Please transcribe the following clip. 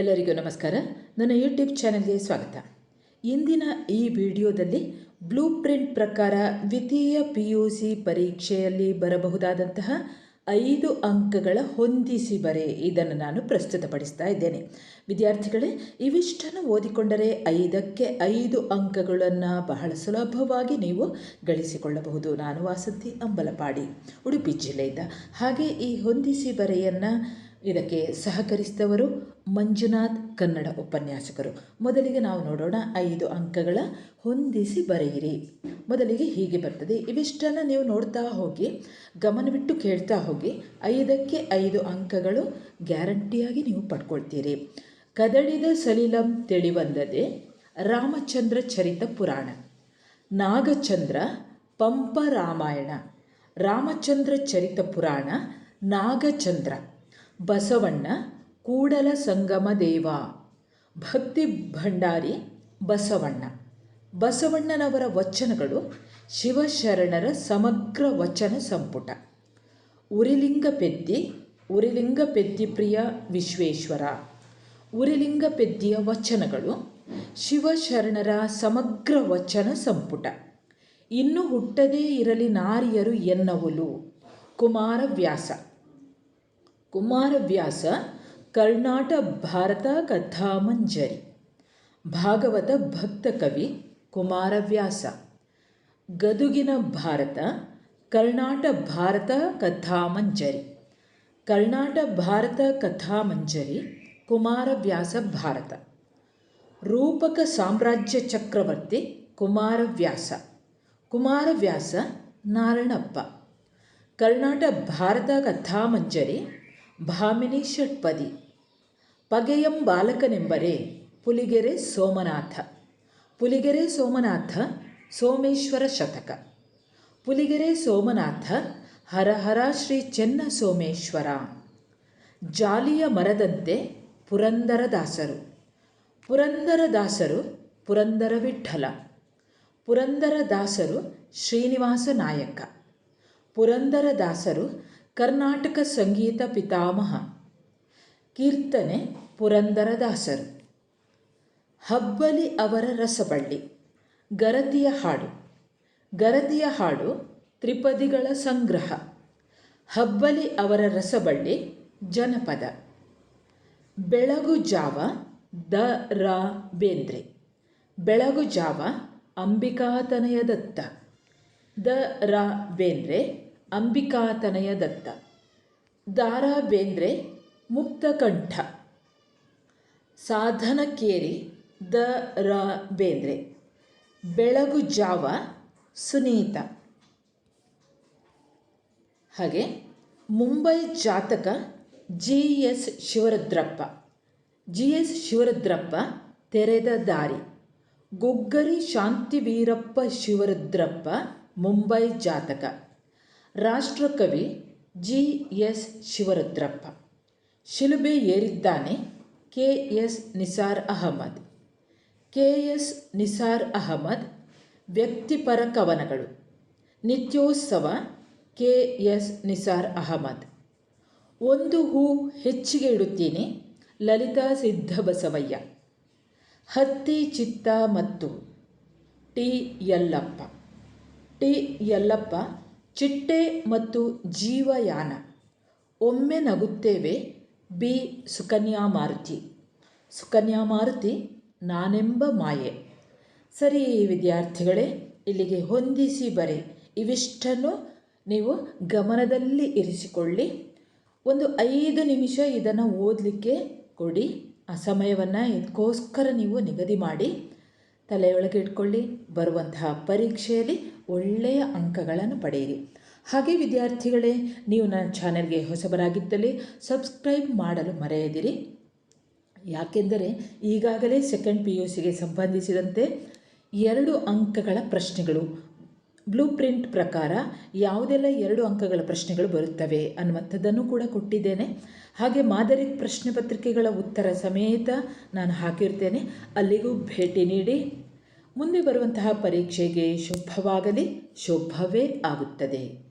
ಎಲ್ಲರಿಗೂ ನಮಸ್ಕಾರ. ನನ್ನ ಯೂಟ್ಯೂಬ್ ಚಾನಲ್ಗೆ ಸ್ವಾಗತ. ಇಂದಿನ ಈ ವಿಡಿಯೋದಲ್ಲಿ ಬ್ಲೂ ಪ್ರಿಂಟ್ ಪ್ರಕಾರ ದ್ವಿತೀಯ ಪಿ ಯು ಸಿ ಪರೀಕ್ಷೆಯಲ್ಲಿ ಬರಬಹುದಾದಂತಹ ಐದು ಅಂಕಗಳ ಹೊಂದಿಸಿ ಬರೆ ಇದನ್ನು ನಾನು ಪ್ರಸ್ತುತಪಡಿಸ್ತಾ ಇದ್ದೇನೆ. ವಿದ್ಯಾರ್ಥಿಗಳೇ, ಇವಿಷ್ಟನ್ನು ಓದಿಕೊಂಡರೆ ಐದಕ್ಕೆ ಐದು ಅಂಕಗಳನ್ನು ಬಹಳ ಸುಲಭವಾಗಿ ನೀವು ಗಳಿಸಿಕೊಳ್ಳಬಹುದು. ನಾನು ವಾಸಂತಿ ಅಂಬಲಪಾಡಿ, ಉಡುಪಿ ಜಿಲ್ಲೆಯಿಂದ ಹಾಗೆ ಈ ಹೊಂದಿಸಿ ಬರೆಯನ್ನು ಇದಕ್ಕೆ ಸಹಕರಿಸಿದವರು ಮಂಜುನಾಥ್ ಕನ್ನಡ ಉಪನ್ಯಾಸಕರು. ಮೊದಲಿಗೆ ನಾವು ನೋಡೋಣ ಐದು ಅಂಕಗಳ ಹೊಂದಿಸಿ ಬರೆಯಿರಿ. ಮೊದಲಿಗೆ ಹೀಗೆ ಬರ್ತದೆ. ಇವಿಷ್ಟನ್ನು ನೀವು ನೋಡ್ತಾ ಹೋಗಿ, ಗಮನವಿಟ್ಟು ಕೇಳ್ತಾ ಹೋಗಿ, ಐದಕ್ಕೆ ಐದು ಅಂಕಗಳು ಗ್ಯಾರಂಟಿಯಾಗಿ ನೀವು ಪಡ್ಕೊಳ್ತೀರಿ. ಕದಡಿದ ಸಲಿಲಂ ತಿಳಿವಂದದೆ ರಾಮಚಂದ್ರ ಚರಿತ ಪುರಾಣ. ನಾಗಚಂದ್ರ ಪಂಪ ರಾಮಾಯಣ. ರಾಮಚಂದ್ರ ಚರಿತ ಪುರಾಣ ನಾಗಚಂದ್ರ. ಬಸವಣ್ಣ ಕೂಡಲ ಸಂಗಮ ದೇವ. ಭಕ್ತಿ ಭಂಡಾರಿ ಬಸವಣ್ಣ. ಬಸವಣ್ಣನವರ ವಚನಗಳು ಶಿವಶರಣರ ಸಮಗ್ರ ವಚನ ಸಂಪುಟ. ಉರಿಲಿಂಗ ಪೆದ್ದಿ ಉರಿಲಿಂಗ ಪೆದ್ದಿ ಪ್ರಿಯ ವಿಶ್ವೇಶ್ವರ. ಉರಿಲಿಂಗ ಪೆದ್ದಿಯ ವಚನಗಳು ಶಿವಶರಣರ ಸಮಗ್ರ ವಚನ ಸಂಪುಟ. ಇನ್ನು ಹುಟ್ಟದೇ ಇರಲಿ ನಾರಿಯರು ಎನ್ನವಲು. ಕುಮಾರವ್ಯಾಸ. ಕುಮಾರವ್ಯಾಸ, ಕರ್ನಾಟ ಭಾರತ ಕಥಾಮಂಜರಿ, ಭಾಗವತ ಭಕ್ತ ಕವಿ ಕುಮಾರವ್ಯಾಸ, ಗದುಗಿನ ಭಾರತ, ಕರ್ನಾಟ ಭಾರತ ಕಥಾಮಂಜರಿ, ಕರ್ನಾಟ ಭಾರತ ಕಥಾಮಂಜರಿ, ಕುಮಾರವ್ಯಾಸ ಭಾರತ, ರೂಪಕ ಸಾಮ್ರಾಜ್ಯ ಚಕ್ರವರ್ತಿ ಕುಮಾರವ್ಯಾಸ ಕುಮಾರವ್ಯಾಸ ನಾರಣಪ್ಪ ಕರ್ನಾಟ ಭಾರತ ಕಥಾಮಂಜರಿ ಭಾಮಿನಿ ಷಟ್ಪದಿ ಪಗೆಯಂ ಬಾಲಕನೆಂಬರೆ ಪುಲಿಗೆರೆ ಸೋಮನಾಥ. ಪುಲಿಗೆರೆ ಸೋಮನಾಥ, ಸೋಮೇಶ್ವರ ಶತಕ. ಪುಲಿಗೆರೆ ಸೋಮನಾಥ, ಹರ ಹರ ಶ್ರೀ ಚೆನ್ನ ಸೋಮೇಶ್ವರ. ಜಾಲಿಯ ಮರದಂತೆ ಪುರಂದರದಾಸರು ಪುರಂದರದಾಸರು ಪುರಂದರ ವಿಠಲ. ಪುರಂದರದಾಸರು ಶ್ರೀನಿವಾಸ ನಾಯಕ. ಪುರಂದರದಾಸರು ಕರ್ನಾಟಕ ಸಂಗೀತ ಪಿತಾಮಹ. ಕೀರ್ತನೆ ಪುರಂದರದಾಸರು. ಹಬ್ಬಲಿ ಅವರ ರಸಬಳ್ಳಿ. ಗರತಿಯ ಹಾಡು. ಗರತಿಯ ಹಾಡು ತ್ರಿಪದಿಗಳ ಸಂಗ್ರಹ. ಹಬ್ಬಲಿ ಅವರ ರಸಬಳ್ಳಿ ಜನಪದ. ಬೆಳಗು ಜಾವ ದ ರಾ ಬೇಂದ್ರೆ. ಬೆಳಗು ಜಾವ ಅಂಬಿಕಾತನಯ ದತ್ತ. ದ ರಾ ಬೇಂದ್ರೆ ಅಂಬಿಕಾತನಯ ದತ್ತ. ದಾರಾ ಬೇಂದ್ರೆ ಮುಕ್ತಕಂಠ. ಸಾಧನಕೇರಿ ದ ರ ಬೇಂದ್ರೆ ಬೆಳಗು ಜಾವ ಸುನೀತ. ಹಾಗೆ Mumbai Jataka G S Shivarudrappa. G S Shivarudrappa ತೆರೆದ ದಾರಿ. ಗೊಗ್ಗರಿ ಶಾಂತಿವೀರಪ್ಪ ಶಿವರುದ್ರಪ್ಪ ಮುಂಬೈ ಜಾತಕ. ರಾಷ್ಟ್ರಕವಿ ಜಿ ಎಸ್ ಶಿವರುದ್ರಪ್ಪ. ಶಿಲುಬೆ ಏರಿದ್ದಾನೆ K S Nisar Ahmed. K S Nisar Ahmed ವ್ಯಕ್ತಿಪರ ಕವನಗಳು. ನಿತ್ಯೋತ್ಸವ ಕೆ ಎಸ್ ನಿಸಾರ್ ಅಹಮದ್. ಒಂದು ಹೂ ಹೆಚ್ಚಿಗೆ ಇಡುತ್ತೀನಿ ಲಲಿತಾ ಸಿದ್ಧಬಸವಯ್ಯ. ಹತ್ತಿ, ಚಿತ್ತ ಮತ್ತು ಟಿ ಯಲ್ಲಪ್ಪ. ಟಿ ಯಲ್ಲಪ್ಪ ಚಿಟ್ಟೆ ಮತ್ತು ಜೀವಯಾನ. ಒಮ್ಮೆ ನಗುತ್ತೇವೆ, ಬಿ ಸುಕನ್ಯಾ ಮಾರುತಿ. ಸುಕನ್ಯಾ ಮಾರುತಿ, ನಾನೆಂಬ ಮಾಯೆ. ಸರಿ ವಿದ್ಯಾರ್ಥಿಗಳೇ, ಇಲ್ಲಿಗೆ ಹೊಂದಿಸಿ ಬರೆ. ಇವಿಷ್ಟನ್ನು ನೀವು ಗಮನದಲ್ಲಿ ಇರಿಸಿಕೊಳ್ಳಿ. ಒಂದು ಐದು ನಿಮಿಷ ಇದನ್ನು ಓದಲಿಕ್ಕೆ ಕೊಡಿ. ಆ ಸಮಯವನ್ನು ಇದಕ್ಕೋಸ್ಕರ ನೀವು ನಿಗದಿ ಮಾಡಿ. ತಲೆಯೊಳಗೆ ಇಟ್ಕೊಳ್ಳಿ, ಬರುವಂತಹ ಪರೀಕ್ಷೆಯಲ್ಲಿ ಒಳ್ಳೆಯ ಅಂಕಗಳನ್ನು ಪಡೆಯಿರಿ. ಹಾಗೆ ವಿದ್ಯಾರ್ಥಿಗಳೇ, ನೀವು ನನ್ನ ಚಾನೆಲ್ಗೆ ಹೊಸಬರಾಗಿದ್ದಲ್ಲಿ ಸಬ್ಸ್ಕ್ರೈಬ್ ಮಾಡಲು ಮರೆಯದಿರಿ. ಯಾಕೆಂದರೆ ಈಗಾಗಲೇ ಸೆಕೆಂಡ್ ಪಿ ಯು ಸಿಗೆ ಸಂಬಂಧಿಸಿದಂತೆ ಎರಡು ಅಂಕಗಳ ಪ್ರಶ್ನೆಗಳು ಬ್ಲೂ ಪ್ರಿಂಟ್ ಪ್ರಕಾರ ಯಾವುದೆಲ್ಲ ಎರಡು ಅಂಕಗಳ ಪ್ರಶ್ನೆಗಳು ಬರುತ್ತವೆ ಅನ್ನುವಂಥದ್ದನ್ನು ಕೂಡ ಕೊಟ್ಟಿದ್ದೇನೆ. ಹಾಗೆ ಮಾದರಿ ಪ್ರಶ್ನೆ ಪತ್ರಿಕೆಗಳ ಉತ್ತರ ಸಮೇತ ನಾನು ಹಾಕಿರ್ತೇನೆ. ಅಲ್ಲಿಗೂ ಭೇಟಿ ನೀಡಿ. ಮುಂದೆ ಬರುವಂತಹ ಪರೀಕ್ಷೆಗೆ ಶುಭವಾಗಲಿ. ಶುಭವೇ ಆಗುತ್ತದೆ.